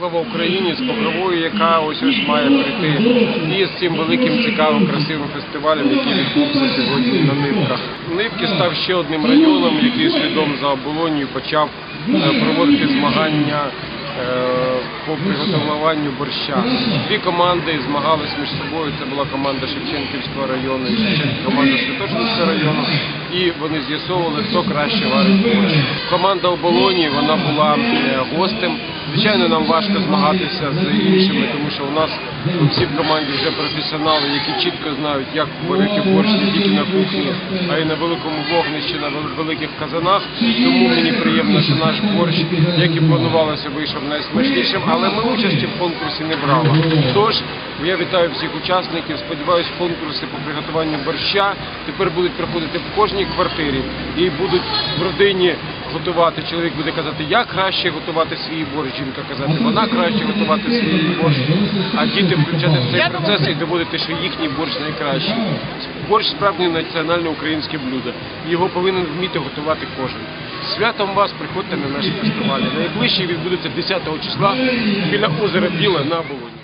слава Україні з Покровою, яка ось ось має прийти, і з цим великим цікавим красивим фестивалем, який відбувся сьогодні на Нивках. Нивки став ще одним районом, який слідом за оболонію почав е, проводити змагання. е, По приготуванню борща дві команди змагались між собою. Це була команда Шевченківського району і команда Святошинського району. І вони з'ясовували, хто краще варить борщ. Команда оболоні вона була е, гостем. Звичайно, нам важко змагатися з іншими, тому що у нас всі в команді вже професіонали, які чітко знають, як варити борщ не тільки на кухні, а й на великому вогнищі, на великих казанах. Тому мені приємно, що наш борщ, як і планувалося, вийшов найсмачнішим, але ми участі в конкурсі не брали. Тож я вітаю всіх учасників. Сподіваюсь, конкурси по приготуванню борща тепер будуть проходити в кожній квартирі і будуть в родині готувати. Чоловік буде казати, як краще готувати свій борщ. Жінка казати, вона краще готувати свій борщ. А діти включати в цей процес і доводити, що їхній борщ найкращий. Борщ справді національне українське блюдо. Його повинен вміти готувати кожен. Святом вас приходьте на наші фестивалі. Найближчий відбудеться 10 числа біля озера Біле на Болоні.